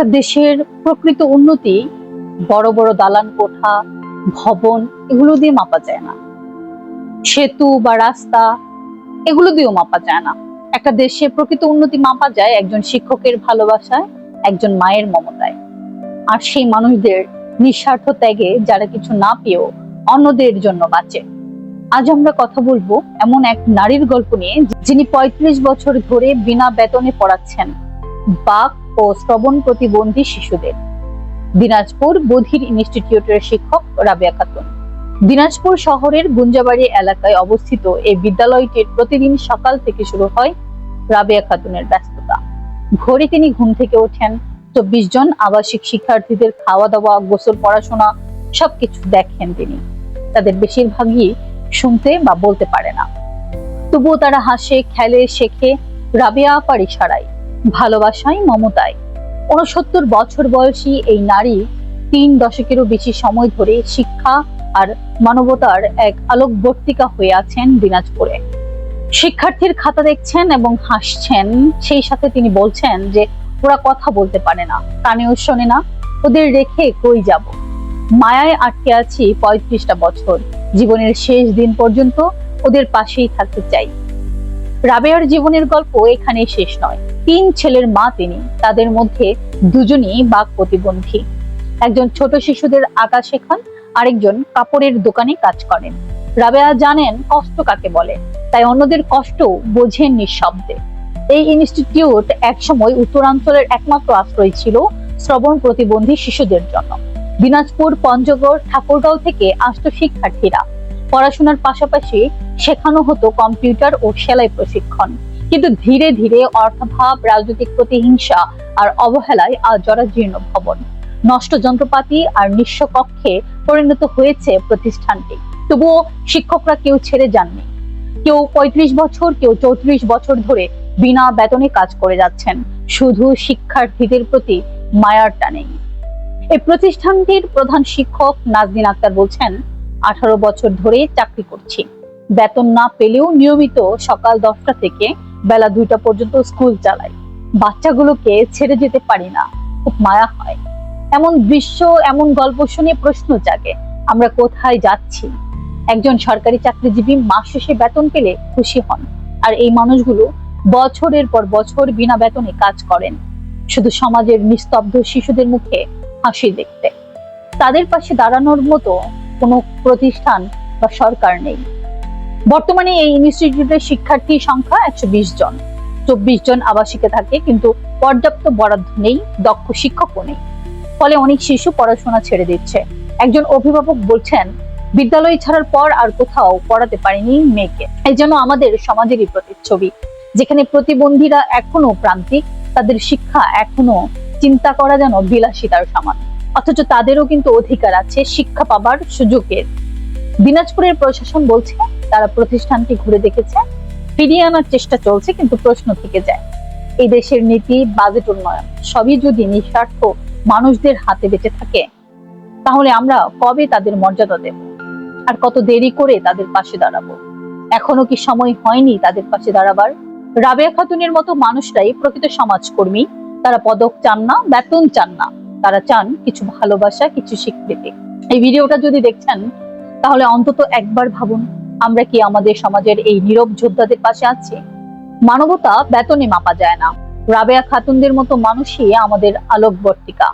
একটা দেশের প্রকৃত উন্নতি, বড় বড় দালান কোঠা, ভবন, এগুলো দিয়ে মাপা যায় না। সেতু বা রাস্তা, এগুলো দিয়েও মাপা যায় না। একটা দেশে প্রকৃত উন্নতি মাপা যায় একজন শিক্ষকের ভালোবাসায়, একজন মায়ের মমতায়। আর সেই মানুষদের নিঃস্বার্থ ত্যাগে যারা কিছু না পেয়েও অন্যদের জন্য বাঁচে। আজ আমরা কথা বলব এমন এক নারীর গল্প নিয়ে যিনি ৩৫ বছর ধরে বিনা বেতনে পড়াচ্ছেন। বাক ও শ্রবণ প্রতিবন্ধী শিশুদের। দিনাজপুর বধির ইনস্টিটিউটের শিক্ষক রাবেয়া খাতুন। দিনাজপুর শহরের গুঞ্জাবাড়ি এলাকায় অবস্থিত এই বিদ্যালয়টির প্রতিদিন সকাল থেকে শুরু হয় রাবেয়া খাতুনের ব্যস্ততা। ভোরে তিনি ঘুম থেকে ওঠেন, চব্বিশ জন আবাসিক শিক্ষার্থীদের খাওয়া দাওয়া গোসল, পড়াশোনা সবকিছু দেখেন তিনি। তাদের বেশিরভাগই শুনতে বা বলতে পারে না। তবুও তারা হাসে, খেলে, শেখে রাবেয়া আপার ইশারায় ভালোবাসায় মমতায়। উনসত্তর বছর বয়সী এই নারী তিন দশকেরও বেশি সময় ধরে শিক্ষা আর মানবতার এক আলোকবর্তিকা হয়ে আছেন দিনাজপুরে। শিক্ষার্থীর খাতা দেখছেন এবং হাসছেন, সেই সাথে তিনি বলছেন যে, ওরা কথা বলতে পারে না, কানেও শোনে না, ওদের রেখে কই যাব? মায়ায় আটকে আছি পঁয়ত্রিশটা বছর। জীবনের শেষ দিন পর্যন্ত ওদের পাশেই থাকতে চাই। রাবেয়ার জীবনের গল্প এখানেই শেষ নয়। তিন ছেলের মা তিনি, তাদের মধ্যে দুজনই বাক প্রতিবন্ধী। একজন ছোট শিশুদের আঁকা শেখান, আরেকজন কাপড়ের দোকানে কাজ করেন। রাবেয়া জানেন কষ্ট কাকে বলে, তাই অন্যদের কষ্ট বোঝেন নিঃশব্দে। এই ইনস্টিটিউট একসময় উত্তরাঞ্চলের একমাত্র আশ্রয় ছিল শ্রবণ প্রতিবন্ধী শিশুদের জন্য। দিনাজপুর, পঞ্চগড়, ঠাকুরগাঁও থেকে আসত শিক্ষার্থীরা। পড়াশোনার পাশাপাশি শেখানো হতো কম্পিউটার ও সেলাই প্রশিক্ষণ। কিন্তু ধীরে ধীরে অর্থাভাব, রাজনৈতিক প্রতিহিংসা আর অবহেলায় আজ জরাজীর্ণ ভবন। নষ্ট যন্ত্রপাতি আর নিঃস্ব কক্ষে পরিণত হয়েছে প্রতিষ্ঠানটি। তবুও শিক্ষকরা কেউ ছেড়ে যাননি। কেউ পঁয়ত্রিশ বছর, কেউ চৌত্রিশ বছর ধরে বিনা বেতনে কাজ করে যাচ্ছেন। শুধু শিক্ষার্থীদের প্রতি মায়ার টানেই। এই প্রতিষ্ঠানটির প্রধান শিক্ষক নাজদিন আক্তার বলছেন আঠারো বছর ধরে চাকরি করছি। বেতন না পেলেও নিয়মিত সকাল দশটা থেকে বেলা দুইটা পর্যন্ত স্কুল চালাই। বাচ্চাগুলোকে ছেড়ে যেতে পারি না, খুব মায়া হয়। এমন দৃশ্য, এমন গল্প শুনে প্রশ্ন জাগে, আমরা কোথায় যাচ্ছি? একজন সরকারি চাকরিজীবী মাস শেষে বেতন পেলে খুশি হন, আর এই মানুষগুলো বছরের পর বছর বিনা বেতনে কাজ করেন। শুধু সমাজের নিস্তব্ধ শিশুদের মুখে হাসি দেখতে। তাদের পাশে দাঁড়ানোর মতো কোনো প্রতিষ্ঠান বা সরকার নেই। বর্তমানে এই ইনস্টিটিউটের শিক্ষার্থী সংখ্যা একশো জন। চব্বিশ জন আবাসিকে থাকে, কিন্তু পর্যাপ্ত বরাদ্দ নেই, দক্ষ শিক্ষকও নেই। ফলে অনেক শিশু পড়াশোনা ছেড়ে দিচ্ছে। একজন অভিভাবক বলছেন, বিদ্যালয় ছাড়ার পর আর কোথাও পড়াতে পারেনি মেয়েকে। এই জন্য আমাদের সমাজেরই প্রতিচ্ছবি। যেখানে প্রতিবন্ধীরা এখনও প্রান্তিক, তাদের শিক্ষা এখনও চিন্তা করা যেন বিলাসিতার সমান। অথচ তাদেরও কিন্তু অধিকার আছে, শিক্ষা পাবার সুযোগের। দিনাজপুরের প্রশাসন বলছে, তারা প্রতিষ্ঠানটি ঘুরে দেখেছে, ফিরিয়ে আনার চেষ্টা চলছে, কিন্তু প্রশ্ন থেকে যায়। এই দেশের নীতি, বাজেট উন্নয়ন, সবই যদি নিঃস্বার্থ মানুষদের হাতে বেঁচে থাকে, তাহলে আমরা কবে তাদের মর্যাদা দেব? আর কত দেরি করে তাদের পাশে দাঁড়াবো? এখনও কি সময় হয়নি তাদের পাশে দাঁড়াবার? রাবেয়া খাতুনের মতো মানুষরাই প্রকৃত সমাজকর্মী, তারা পদক চান না, বেতন চান না। তারা চান কিছু ভালোবাসা, কিছু স্বীকৃতি। এই ভিডিওটা যদি দেখছেন, তাহলে অন্তত একবার ভাবুন, আমরা কি আমাদের সমাজের এই নীরব যোদ্ধাদের পাশে আছি? মানবতা বেতনে মাপা যায় না। রাবেয়া খাতুনদের মতো মানুষই আমাদের আলোকবর্তিকা।